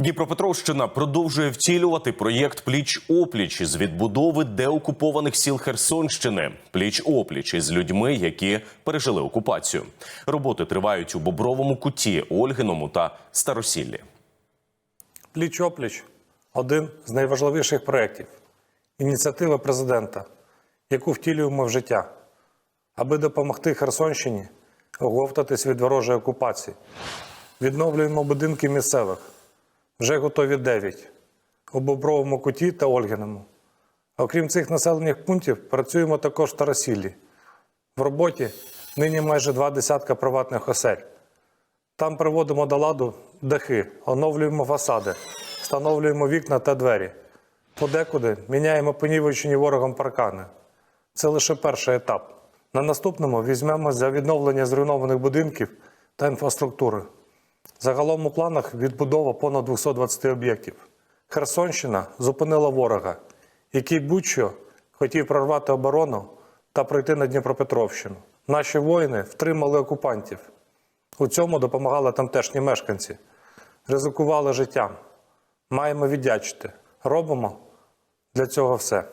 Дніпропетровщина продовжує втілювати проєкт Пліч опліч з відбудови деокупованих сіл Херсонщини. Пліч опліч із людьми, які пережили окупацію. Роботи тривають у Бобровому куті, Ольгиному та Старосіллі. Пліч опліч один з найважливіших проєктів ініціатива президента, яку втілюємо в життя, аби допомогти Херсонщині оговтатись від ворожої окупації. Відновлюємо будинки місцевих. Вже готові 9 у Бобровому куті та Ольгиному. Окрім цих населених пунктів, працюємо також в Старосіллі. В роботі нині майже два десятка приватних осель. Там приводимо до ладу дахи, оновлюємо фасади, встановлюємо вікна та двері. Подекуди міняємо понівечені ворогом паркани. Це лише перший етап. На наступному візьмемо за відновлення зруйнованих будинків та інфраструктури. Загалом у планах відбудова понад 220 об'єктів. Херсонщина зупинила ворога, який будь-що хотів прорвати оборону та пройти на Дніпропетровщину. Наші воїни втримали окупантів. У цьому допомагали тамтешні мешканці, ризикували життям. Маємо віддячити. Робимо для цього все.